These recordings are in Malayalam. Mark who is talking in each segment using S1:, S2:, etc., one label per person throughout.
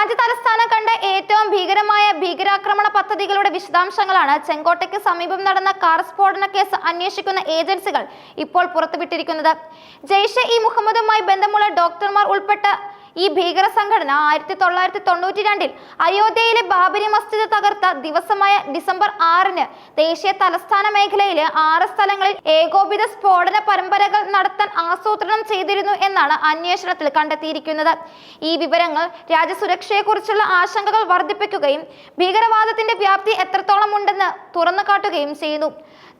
S1: രാജ്യ തലസ്ഥാനം കണ്ട ഏറ്റവും ഭീകരമായ ഭീകരാക്രമണ പദ്ധതികളുടെ വിശദാംശങ്ങളാണ് ചെങ്കോട്ടയ്ക്ക് സമീപം നടന്ന കാർ സ്ഫോടന കേസ് അന്വേഷിക്കുന്ന ഏജൻസികൾ ഇപ്പോൾ പുറത്തുവിട്ടിരിക്കുന്നത്. ജെയ്ഷെ ഇ മുഹമ്മദുമായി ബന്ധമുള്ള ഡോക്ടർമാർ ഉൾപ്പെട്ട ഈ ഭീകര സംഘടന ആയിരത്തി തൊള്ളായിരത്തി തൊണ്ണൂറ്റി രണ്ടിൽ അയോധ്യയിലെ ബാബരി മസ്ജിദ് തകർത്ത ദിവസമായ ഡിസംബർ ആറിന് ദേശീയ തലസ്ഥാന മേഖലയിലെ ആറ് സ്ഥലങ്ങളിൽ ഏകോപിത സ്ഫോടന പരമ്പരകൾ നടത്താൻ ആസൂത്രണം ചെയ്തിരുന്നു എന്നാണ് അന്വേഷണത്തിൽ കണ്ടെത്തിയിരിക്കുന്നത്. ഈ വിവരങ്ങൾ രാജ്യസുരക്ഷയെക്കുറിച്ചുള്ള ആശങ്കകൾ വർദ്ധിപ്പിക്കുകയും ഭീകരവാദത്തിന്റെ വ്യാപ്തി എത്രത്തോളം ഉണ്ടെന്ന് തുറന്നു കാട്ടുകയും ചെയ്യുന്നു.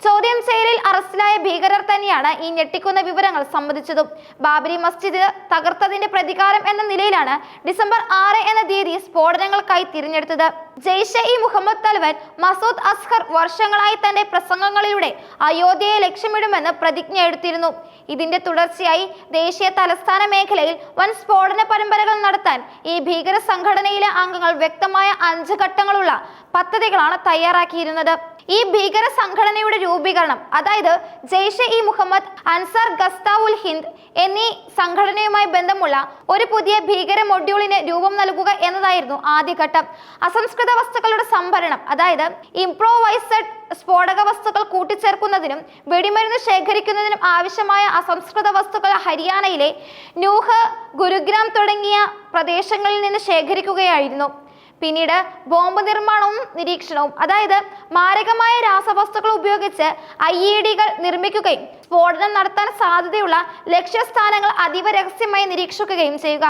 S1: ചോദ്യം ചെയ്യലിൽ അറസ്റ്റിലായ ഭീകരർ തന്നെയാണ് ഈ ഞെട്ടിക്കുന്ന വിവരങ്ങൾ സംബന്ധിച്ചതും. ബാബരി മസ്ജിദ് തകർത്തതിന്റെ പ്രതികാരം എന്ന നിലയിലാണ് ഡിസംബർ ആറ് എന്ന തീയതി സ്ഫോടനങ്ങൾക്കായി തിരഞ്ഞെടുത്തത്. ജെയ്ഷെ ഇ മുഹമ്മദ് തലവൻ മസൂദ് അസ്ഹർ വർഷങ്ങളായി തന്റെ പ്രസംഗങ്ങളിലൂടെ അയോധ്യയെ ലക്ഷ്യമിടുമെന്ന് പ്രതിജ്ഞ എടുത്തിരുന്നു. ഇതിന്റെ തുടർച്ചയായി ദേശീയ തലസ്ഥാന മേഖലയിൽ വൻ സ്ഫോടന പരമ്പരകൾ നടത്താൻ ഈ ഭീകര സംഘടനയിലെ അംഗങ്ങൾ വ്യക്തമായ അഞ്ച് ഘട്ടങ്ങളുള്ള പദ്ധതികളാണ് തയ്യാറാക്കിയിരുന്നത്. ഈ ഭീകര സംഘടനയുടെ രൂപീകരണം അതായത് ജെയ്ഷെ ഇ മുഹമ്മദ് അൻസാർ ഗസ്താവുൽ ഹിന്ദ് എന്നീ സംഘടനയുമായി ബന്ധമുള്ള ഒരു പുതിയ ഭീകര മൊഡ്യൂളിന് രൂപം നൽകുക എന്നതായിരുന്നു ആദ്യഘട്ടം. അസംസ്കൃത വസ്തുക്കളുടെ സംഭരണം അതായത് ഇംപ്രോവൈസഡ് സ്ഫോടക വസ്തുക്കൾ കൂട്ടിച്ചേർക്കുന്നതിനും വെടിമരുന്ന് ശേഖരിക്കുന്നതിനും ആവശ്യമായ അസംസ്കൃത വസ്തുക്കൾ ഹരിയാനയിലെ നൂഹ് ഗുരുഗ്രാം തുടങ്ങിയ പ്രദേശങ്ങളിൽ നിന്ന് ശേഖരിക്കുകയായിരുന്നു. പിന്നീട് ബോംബ് നിർമ്മാണവും നിരീക്ഷണവും അതായത് മാരകമായ രാസവസ്തുക്കൾ ഉപയോഗിച്ച് ഐ ഇ ഡികൾ നിർമ്മിക്കുകയും സ്ഫോടനം നടത്താൻ സാധ്യതയുള്ള ലക്ഷ്യസ്ഥാനങ്ങൾ അതീവ രഹസ്യമായി നിരീക്ഷിക്കുകയും ചെയ്യുക.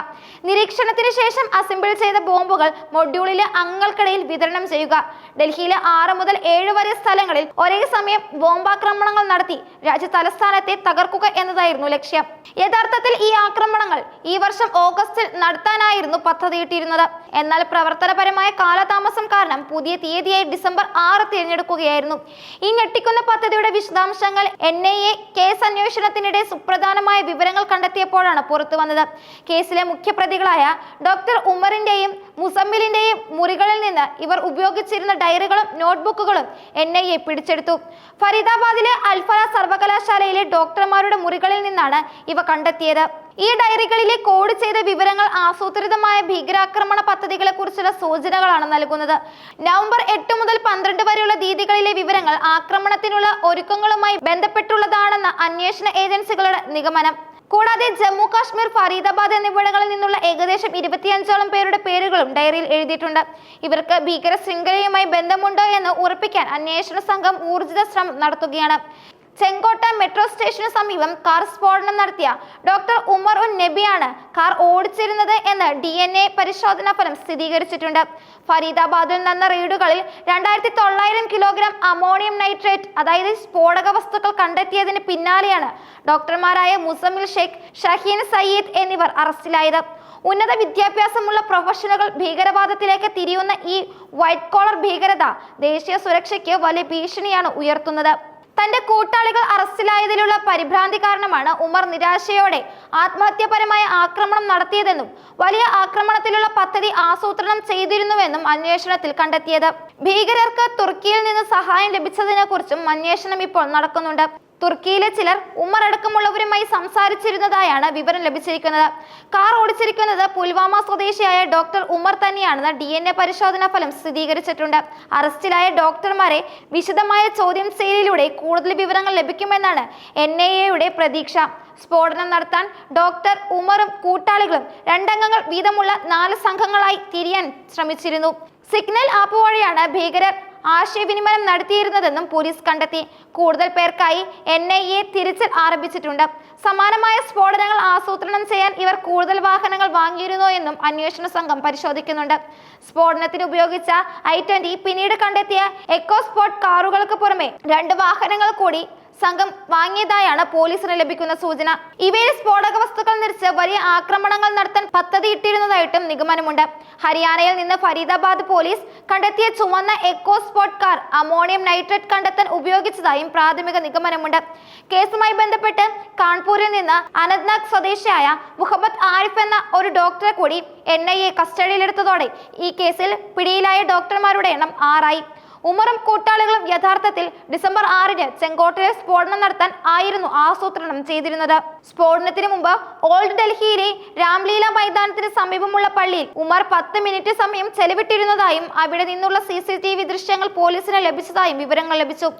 S1: നിരീക്ഷണത്തിന് ശേഷം അസംബിൾ ചെയ്ത ബോംബുകൾ മൊഡ്യൂളിലെ അംഗങ്ങൾക്കിടയിൽ വിതരണം ചെയ്യുക. ഡൽഹിയിലെ ആറ് മുതൽ ഏഴ് വരെ സ്ഥലങ്ങളിൽ ഒരേ സമയം ബോംബാക്രമണങ്ങൾ നടത്തി രാജ്യ തലസ്ഥാനത്തെ തകർക്കുക എന്നതായിരുന്നു ലക്ഷ്യം. യഥാർത്ഥത്തിൽ ഈ ആക്രമണങ്ങൾ ഈ വർഷം ഓഗസ്റ്റിൽ നടത്താനായിരുന്നു പദ്ധതിയിട്ടിരുന്നത്. എന്നാൽ പ്രവർത്തനപരമായ കാലതാമസം കാരണം പുതിയ തീയതിയായി ഡിസംബർ ആറ് തിരഞ്ഞെടുക്കുകയായിരുന്നു. ഈ ഞെട്ടിക്കുന്ന പദ്ധതിയുടെ വിശദാംശങ്ങൾ എൻ ഐ എ കേസ് അന്വേഷണത്തിനിടെ സുപ്രധാനമായ വിവരങ്ങൾ കണ്ടെത്തിയപ്പോഴാണ് പുറത്തു വന്നത്. കേസിലെ മുഖ്യപ്രതികളായ ഡോക്ടർ ഉമറിന്റെയും മുസമ്മിലിന്റെയും മുറികളിൽ നിന്ന് ഇവർ ഉപയോഗിച്ചിരുന്ന ഡയറികളും നോട്ട്ബുക്കുകളും എൻ ഐ എ പിടിച്ചെടുത്തു. ഫരീദാബാദിലെ അൽഫല സർവകലാശാലയിലെ ഡോക്ടർമാരുടെ മുറികളിൽ നിന്നാണ് ഇവ കണ്ടെത്തിയത്. ഈ ഡയറികളിലെ കോഡ് ചെയ്ത വിവരങ്ങൾ ആസൂത്രിതമായ ഭീകരാക്രമണ പദ്ധതികളെ കുറിച്ചുള്ള സൂചനകളാണ് നൽകുന്നത്. നവംബർ എട്ട് മുതൽ പന്ത്രണ്ട് വരെയുള്ള തീയതികളിലെ വിവരങ്ങൾ ആക്രമണത്തിനുള്ള ഒരുക്കങ്ങളുമായി ബന്ധപ്പെട്ടുള്ളതാണെന്ന അന്വേഷണ ഏജൻസികളുടെ നിഗമനം. കൂടാതെ ജമ്മു കാശ്മീർ ഫരീദാബാദ് എന്നിവിടങ്ങളിൽ നിന്നുള്ള ഏകദേശം ഇരുപത്തിയഞ്ചോളം പേരുടെ പേരുകളും ഡയറിയിൽ എഴുതിയിട്ടുണ്ട്. ഇവർക്ക് ഭീകര ശൃംഖലയുമായി ബന്ധമുണ്ടോ എന്ന് ഉറപ്പിക്കാൻ അന്വേഷണ സംഘം ഊർജിത ശ്രമം നടത്തുകയാണ്. ചെങ്കോട്ട മെട്രോ സ്റ്റേഷന് സമീപം കാർ സ്ഫോടനം നടത്തിയ ഡോക്ടർ ഉമർ ഉൻ നബിയാണ് കാർ ഓടിച്ചിരുന്നത് എന്ന് ഡി എൻ എ പരിശോധനാ ഫലം സ്ഥിരീകരിച്ചിട്ടുണ്ട്. ഫരീദാബാദിൽ നടന്ന റെയ്ഡുകളിൽ രണ്ടായിരത്തി തൊള്ളായിരം കിലോഗ്രാം അമോണിയം നൈട്രേറ്റ് അതായത് സ്ഫോടക വസ്തുക്കൾ കണ്ടെത്തിയതിന് പിന്നാലെയാണ് ഡോക്ടർമാരായ മുസമിൽ ഷെയ്ഖ് ഷഹീൻ സയ്യിദ് എന്നിവർ അറസ്റ്റിലായത്. ഉന്നത വിദ്യാഭ്യാസമുള്ള പ്രൊഫഷണലുകൾ ഭീകരവാദത്തിലേക്ക് തിരിയുന്ന ഈ വൈറ്റ് കോളർ ഭീകരത ദേശീയ സുരക്ഷയ്ക്ക് വലിയ ഭീഷണിയാണ് ഉയർത്തുന്നത്. തന്റെ കൂട്ടാളികൾ അറസ്റ്റിലായതിലുള്ള പരിഭ്രാന്തി കാരണമാണ് ഉമർ നിരാശയോടെ ആത്മഹത്യാപരമായ ആക്രമണം നടത്തിയതെന്നും വലിയ ആക്രമണത്തിലുള്ള പദ്ധതി ആസൂത്രണം ചെയ്തിരുന്നുവെന്നും അന്വേഷണത്തിൽ കണ്ടെത്തിയത്. ഭീകരർക്ക് തുർക്കിയിൽ നിന്ന് സഹായം ലഭിച്ചതിനെക്കുറിച്ചും അന്വേഷണം ഇപ്പോൾ നടക്കുന്നുണ്ട്. തുർക്കിയിലെ ചിലർ ഉമ്മർ അടക്കമുള്ളവരുമായി സംസാരിച്ചിരുന്നതായാണ് വിവരം ലഭിച്ചിരിക്കുന്നത്. കാർ ഓടിച്ചിരിക്കുന്നത് പുൽവാമ സ്വദേശിയായ ഡോക്ടർ ഉമർ തന്നെയാണെന്ന് ഡി എൻ എ പരിശോധനാ ഫലം സ്ഥിരീകരിച്ചിട്ടുണ്ട്. അറസ്റ്റിലായ ഡോക്ടർമാരെ വിശദമായ ചോദ്യം ചെയ്യലിലൂടെ കൂടുതൽ വിവരങ്ങൾ ലഭിക്കുമെന്നാണ് എൻ ഐ എയുടെ പ്രതീക്ഷ. സ്ഫോടനം നടത്താൻ ഡോക്ടർ ഉമറും കൂട്ടാളികളും രണ്ടംഗങ്ങൾ വീതമുള്ള നാല് സംഘങ്ങളായി തിരിയാൻ ശ്രമിച്ചിരുന്നു. സിഗ്നൽ ആപ്പ് വഴിയാണ് ഭീകരർ ആശയവിനിമയം നടത്തിയിരുന്നതെന്നും പോലീസ് കണ്ടെത്തി. കൂടുതൽ പേർക്കായി എൻ ഐ എ തിരച്ചിൽ ആരംഭിച്ചിട്ടുണ്ട്. സമാനമായ സ്ഫോടനങ്ങൾ ആസൂത്രണം ചെയ്യാൻ ഇവർ കൂടുതൽ വാഹനങ്ങൾ വാങ്ങിയിരുന്നോ എന്നും അന്വേഷണ സംഘം പരിശോധിക്കുന്നുണ്ട്. സ്ഫോടനത്തിന് ഉപയോഗിച്ച ഐ ട്വന്റി പിന്നീട് കണ്ടെത്തിയ എക്കോ സ്പോട്ട് കാറുകൾക്ക് പുറമെ രണ്ട് വാഹനങ്ങൾ കൂടി സംഘം വാങ്ങിയതായാണ് പോലീസിന് ലഭിക്കുന്ന സൂചന. ഇവയിൽ സ്ഫോടക വസ്തുക്കൾ നിറച്ച് വലിയ ആക്രമണങ്ങൾ നടത്താൻ പദ്ധതിയിട്ടിരുന്നതായിട്ടും നിഗമനമുണ്ട്. ഹരിയാനയിൽ നിന്ന് ഫരീദാബാദ് പോലീസ് കണ്ടെത്തിയ ചുവന്ന EcoSport car ammonium nitrate കണ്ടെത്താൻ ഉപയോഗിച്ചതായും പ്രാഥമിക നിഗമനമുണ്ട്. കേസുമായി ബന്ധപ്പെട്ട് കാൺപൂരിൽ നിന്ന് അനന്ത്നാഗ് സ്വദേശിയായ മുഹമ്മദ് ആരിഫ് എന്ന ഒരു ഡോക്ടറെ കൂടി എൻ ഐ എ കസ്റ്റഡിയിലെടുത്തതോടെ ഈ കേസിൽ പിടിയിലായ ഡോക്ടർമാരുടെ എണ്ണം ആറായി. ഉമറും കൂട്ടാളികളും യഥാർത്ഥത്തിൽ ഡിസംബർ ആറിന് ചെങ്കോട്ടയിൽ സ്ഫോടനം നടത്താൻ ആയിരുന്നു ആസൂത്രണം ചെയ്തിരുന്നത്. സ്ഫോടനത്തിന് മുമ്പ് ഓൾഡ് ഡൽഹിയിലെ രാംലീല മൈതാനത്തിന് സമീപമുള്ള പള്ളിയിൽ ഉമർ പത്ത് മിനിറ്റ് സമയം ചെലവിട്ടിരുന്നതായും അവിടെ നിന്നുള്ള സി സി ടി വി ദൃശ്യങ്ങൾ പോലീസിന് ലഭിച്ചതായും വിവരങ്ങൾ ലഭിച്ചു.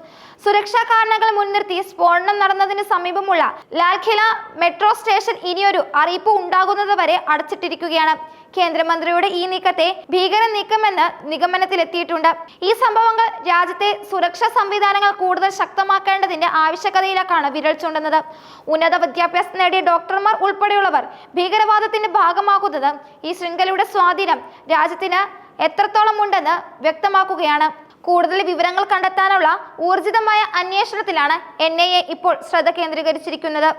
S1: സുരക്ഷാ കാരണങ്ങൾ മുൻനിർത്തി സ്ഫോടനം നടന്നതിന് സമീപമുള്ള ലാൽഖില മെട്രോ സ്റ്റേഷൻ ഇനിയൊരു അറിയിപ്പ് ഉണ്ടാകുന്നത് വരെ അടച്ചിട്ടിരിക്കുകയാണ്. കേന്ദ്രമന്ത്രിയുടെ ഈ നീക്കത്തെ ഭീകര നീക്കമെന്ന് നിഗമനത്തിലെത്തിയിട്ടുണ്ട്. ഈ സംഭവങ്ങൾ രാജ്യത്തെ സുരക്ഷാ സംവിധാനങ്ങൾ കൂടുതൽ ശക്തമാക്കേണ്ടതിന്റെ ആവശ്യകതയിലേക്കാണ് വിരൽ ചൂണ്ടുന്നത്. ഉന്നത വിദ്യാഭ്യാസം നേടിയ ഡോക്ടർമാർ ഉൾപ്പെടെയുള്ളവർ ഭീകരവാദത്തിന്റെ ഭാഗമാകുന്നത് ഈ ശൃംഖലയുടെ സ്വാധീനം രാജ്യത്തിന് എത്രത്തോളം ഉണ്ടെന്ന് വ്യക്തമാക്കുകയാണ്. കൂടുതൽ വിവരങ്ങൾ കണ്ടെത്താനുള്ള ഊർജിതമായ അന്വേഷണത്തിലാണ് എൻ ഇപ്പോൾ ശ്രദ്ധ കേന്ദ്രീകരിച്ചിരിക്കുന്നത്.